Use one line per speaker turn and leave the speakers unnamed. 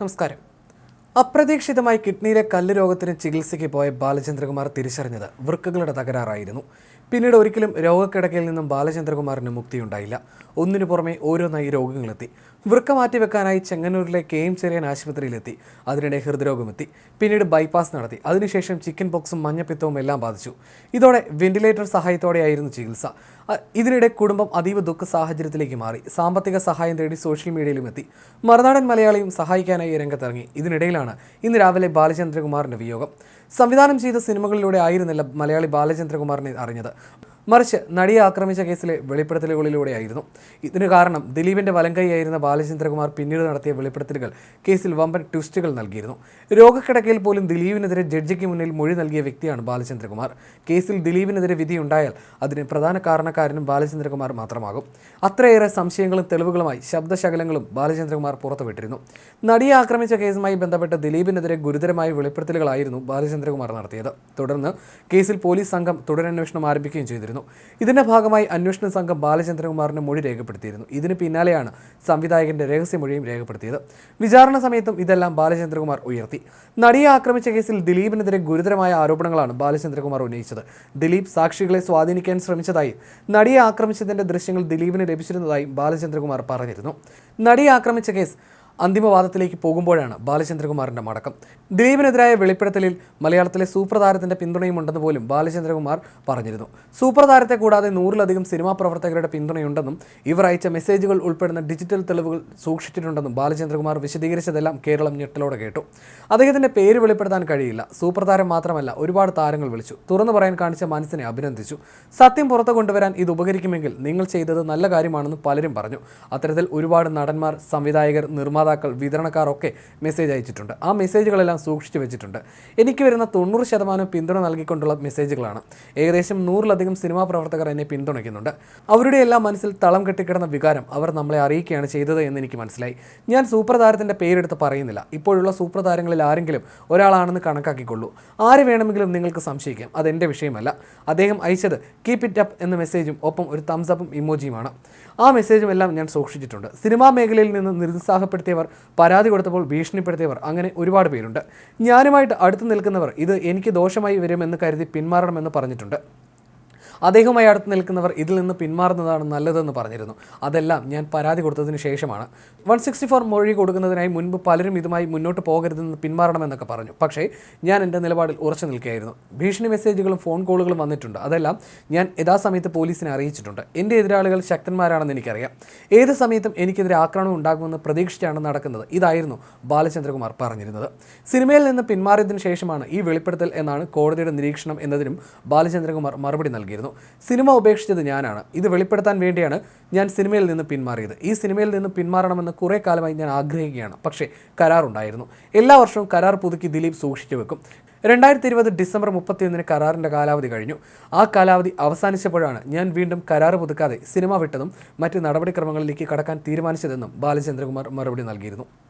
നമസ്കാരം. അപ്രതീക്ഷിതമായി കിഡ്നിയിലെ കല്ല് രോഗത്തിന് ചികിത്സയ്ക്ക് പോയ ബാലചന്ദ്രകുമാർ തിരിച്ചറിഞ്ഞത് വൃക്കകളുടെ തകരാറായിരുന്നു. പിന്നീട് ഒരിക്കലും രോഗക്കിടക്കയിൽ നിന്നും ബാലചന്ദ്രകുമാറിന് മുക്തിയുണ്ടായില്ല. ഒന്നിനു പുറമെ ഓരോന്നായി രോഗങ്ങളെത്തി. വൃക്ക മാറ്റിവെക്കാനായി ചെങ്ങന്നൂരിലെ കെ എം ചെറിയൻ ആശുപത്രിയിലെത്തി. അതിനിടെ ഹൃദ്രോഗമെത്തി. പിന്നീട് ബൈപ്പാസ് നടത്തി. അതിനുശേഷം ചിക്കൻ ബോക്സും മഞ്ഞപ്പിത്തവും എല്ലാം ബാധിച്ചു. ഇതോടെ വെന്റിലേറ്റർ സഹായത്തോടെയായിരുന്നു ചികിത്സ. ഇതിനിടെ കുടുംബം അതീവ ദുഃഖ സാഹചര്യത്തിലേക്ക് മാറി. സാമ്പത്തിക സഹായം തേടി സോഷ്യൽ മീഡിയയിലും എത്തി. മറുനാടൻ മലയാളിയും സഹായിക്കാനായി രംഗത്തിറങ്ങി. ഇതിനിടയിലാണ് ഇന്ന് രാവിലെ ബാലചന്ദ്രകുമാറിന്റെ വിയോഗം. സംവിധാനം ചെയ്ത സിനിമകളിലൂടെ ആയിരുന്നില്ല മലയാളി ബാലചന്ദ്രകുമാറിനെ അറിഞ്ഞത്. മറിച്ച് നടിയെ ആക്രമിച്ച കേസിലെ വെളിപ്പെടുത്തലുകളിലൂടെയായിരുന്നു. ഇതിന് കാരണം ദിലീപിന്റെ വലങ്കൈയായിരുന്ന ബാലചന്ദ്രകുമാർ പിന്നീട് നടത്തിയ വെളിപ്പെടുത്തലുകൾ കേസിൽ വമ്പൻ ട്വിസ്റ്റുകൾ നൽകിയിരുന്നു. രോഗക്കിടക്കയിൽ പോലും ദിലീപിനെതിരെ ജഡ്ജിക്ക് മുന്നിൽ മൊഴി നൽകിയ വ്യക്തിയാണ് ബാലചന്ദ്രകുമാർ. കേസിൽ ദിലീപിനെതിരെ വിധിയുണ്ടായാൽ അതിന് പ്രധാന കാരണക്കാരനും ബാലചന്ദ്രകുമാർ മാത്രമാകും. അത്രയേറെ സംശയങ്ങളും തെളിവുകളുമായി ശബ്ദശകലങ്ങളും ബാലചന്ദ്രകുമാർ പുറത്തുവിട്ടിരുന്നു. നടിയെ ആക്രമിച്ച കേസുമായി ബന്ധപ്പെട്ട് ദിലീപിനെതിരെ ഗുരുതരമായ വെളിപ്പെടുത്തലുകളായിരുന്നു ബാലചന്ദ്രകുമാർ നടത്തിയത്. തുടർന്ന് കേസിൽ പോലീസ് സംഘം തുടരന്വേഷണം ആരംഭിക്കുകയും ചെയ്തിരുന്നു. ഇതിന്റെ ഭാഗമായി അന്വേഷണ സംഘം ബാലചന്ദ്രകുമാറിന്റെ മൊഴി രേഖപ്പെടുത്തിയിരുന്നു. ഇതിന് പിന്നാലെയാണ് സംവിധായകന്റെ രഹസ്യമൊഴിയും രേഖപ്പെടുത്തിയത്. വിചാരണ സമയത്തും ഇതെല്ലാം ബാലചന്ദ്രകുമാർ ഉയർത്തി. നടിയെ ആക്രമിച്ച കേസിൽ ദിലീപിനെതിരെ ഗുരുതരമായ ആരോപണങ്ങളാണ് ബാലചന്ദ്രകുമാർ ഉന്നയിച്ചത്. ദിലീപ് സാക്ഷികളെ സ്വാധീനിക്കാൻ ശ്രമിച്ചതായും നടിയെ ആക്രമിച്ചതിന്റെ ദൃശ്യങ്ങൾ ദിലീപിന് ലഭിച്ചിരുന്നതായും ബാലചന്ദ്രകുമാർ പറഞ്ഞിരുന്നു. നടിയെ ആക്രമിച്ച കേസ് അന്തിമവാദത്തിലേക്ക് പോകുമ്പോഴാണ് ബാലചന്ദ്രകുമാറിന്റെ മടക്കം. ദിലീപിനെതിരായ വെളിപ്പെടുത്തലിൽ മലയാളത്തിലെ സൂപ്പർ താരത്തിന്റെ പിന്തുണയുമുണ്ടെന്ന് പോലും ബാലചന്ദ്രകുമാർ പറഞ്ഞിരുന്നു. സൂപ്പർ താരത്തെ കൂടാതെ നൂറിലധികം സിനിമാ പ്രവർത്തകരുടെ പിന്തുണയുണ്ടെന്നും ഇവർ അയച്ച മെസ്സേജുകൾ ഉൾപ്പെടുന്ന ഡിജിറ്റൽ തെളിവുകൾ സൂക്ഷിച്ചിട്ടുണ്ടെന്നും ബാലചന്ദ്രകുമാർ വിശദീകരിച്ചതെല്ലാം കേരളം ഞെട്ടലോടെ കേട്ടു. അദ്ദേഹത്തിന്റെ പേര് വെളിപ്പെടുത്താൻ കഴിയില്ല. സൂപ്പർ താരം മാത്രമല്ല ഒരുപാട് താരങ്ങൾ വിളിച്ചു. തുറന്നു പറയാൻ കാണിച്ച മനസ്സിനെ അഭിനന്ദിച്ചു. സത്യം പുറത്തു കൊണ്ടുവരാൻ ഇത് ഉപകരിക്കുമെങ്കിൽ നിങ്ങൾ ചെയ്തത് നല്ല കാര്യമാണെന്ന് പലരും പറഞ്ഞു. അത്തരത്തിൽ ഒരുപാട് നടന്മാർ സംവിധായകർ നിർമ്മാതാക്കൾ വിതരണക്കാർ ഒക്കെ മെസ്സേജ് അയച്ചിട്ടുണ്ട്. ആ മെസ്സേജുകളെല്ലാം സൂക്ഷിച്ചു വെച്ചിട്ടുണ്ട്. എനിക്ക് വരുന്ന തൊണ്ണൂറ് ശതമാനം പിന്തുണ നൽകിക്കൊണ്ടുള്ള മെസ്സേജുകളാണ്. ഏകദേശം നൂറിലധികം സിനിമാ പ്രവർത്തകർ എന്നെ പിന്തുണയ്ക്കുന്നുണ്ട്. അവരുടെ എല്ലാം മനസ്സിൽ തളം കെട്ടിക്കിടന്ന വികാരം അവർ നമ്മളെ അറിയിക്കുകയാണ് ചെയ്തത് എന്ന് എനിക്ക് മനസ്സിലായി. ഞാൻ സൂപ്പർ താരത്തിന്റെ പേരെടുത്ത് പറയുന്നില്ല. ഇപ്പോഴുള്ള സൂപ്പർ താരങ്ങളിൽ ആരെങ്കിലും ഒരാളാണെന്ന് കണക്കാക്കിക്കൊള്ളൂ. ആര് വേണമെങ്കിലും നിങ്ങൾക്ക് സംശയിക്കാം. അതെന്റെ വിഷയമല്ല. അദ്ദേഹം അയച്ചത് കീപ് ഇറ്റ് അപ്പ് എന്ന മെസ്സേജും ഒപ്പം ഒരു തംസ് അപ്പും ഇമോജിയുമാണ്. ആ മെസ്സേജും എല്ലാം ഞാൻ സൂക്ഷിച്ചിട്ടുണ്ട്. സിനിമാ മേഖലയിൽ നിന്ന് നിരുത്സാഹപ്പെടുത്തിയവർ പരാതി കൊടുത്തപ്പോൾ ഭീഷണിപ്പെടുത്തിയവർ അങ്ങനെ ഒരുപാട് പേരുണ്ട്. ഞാനുമായിട്ട് അടുത്ത് നിൽക്കുന്നവർ ഇത് എനിക്ക് ദോഷമായി വരുമെന്ന് കരുതി പിന്മാറണമെന്ന് പറഞ്ഞിട്ടുണ്ട്. അദ്ദേഹവുമായി അടുത്ത് നിൽക്കുന്നവർ ഇതിൽ നിന്ന് പിന്മാറുന്നതാണ് നല്ലതെന്ന് പറഞ്ഞിരുന്നു. അതെല്ലാം ഞാൻ പരാതി കൊടുത്തതിന് ശേഷമാണ്. വൺ സിക്സ്റ്റി ഫോർ മൊഴി കൊടുക്കുന്നതിനായി മുൻപ് പലരും ഇതുമായി മുന്നോട്ട് പോകരുതെന്ന് പിന്മാറണമെന്നൊക്കെ പറഞ്ഞു. പക്ഷേ ഞാൻ എന്റെ നിലപാടിൽ ഉറച്ചു നിൽക്കുകയായിരുന്നു. ഭീഷണി മെസ്സേജുകളും ഫോൺ കോളുകളും വന്നിട്ടുണ്ട്. അതെല്ലാം ഞാൻ യഥാസമയത്ത് പോലീസിനെ അറിയിച്ചിട്ടുണ്ട്. എന്റെ എതിരാളികൾ ശക്തന്മാരാണെന്ന് എനിക്കറിയാം. ഏത് സമയത്തും എനിക്കെതിരെ ആക്രമണം ഉണ്ടാകുമെന്ന് പ്രതീക്ഷിച്ചാണ് നടക്കുന്നത്. ഇതായിരുന്നു ബാലചന്ദ്രകുമാർ പറഞ്ഞിരുന്നത്. സിനിമയിൽ നിന്ന് പിന്മാറിയതിനു ശേഷമാണ് ഈ വെളിപ്പെടുത്തൽ എന്നാണ് കോടതിയുടെ നിരീക്ഷണം എന്നതിനും ബാലചന്ദ്രകുമാർ മറുപടി നൽകിയിരുന്നു. സിനിമ ഉപേക്ഷിച്ചത് ഞാനാണ്. ഇത് വെളിപ്പെടുത്താൻ വേണ്ടിയാണ് ഞാൻ സിനിമയിൽ നിന്ന് പിന്മാറിയത്. ഈ സിനിമയിൽ നിന്ന് പിന്മാറണമെന്ന് കുറേ കാലമായി ഞാൻ ആഗ്രഹിക്കുകയാണ്. പക്ഷേ കരാറുണ്ടായിരുന്നു. എല്ലാ വർഷവും കരാർ പുതുക്കി ദിലീപ് സൂക്ഷിച്ചു വെക്കും. രണ്ടായിരത്തി ഇരുപത് ഡിസംബർ മുപ്പത്തിയൊന്നിന് കരാറിന്റെ കാലാവധി കഴിഞ്ഞു. ആ കാലാവധി അവസാനിച്ചപ്പോഴാണ് ഞാൻ വീണ്ടും കരാർ പുതുക്കാതെ സിനിമ വിട്ടതും മറ്റ് നടപടിക്രമങ്ങളിലേക്ക് കടക്കാൻ തീരുമാനിച്ചതെന്നും ബാലചന്ദ്രകുമാർ മറുപടി നൽകിയിരുന്നു.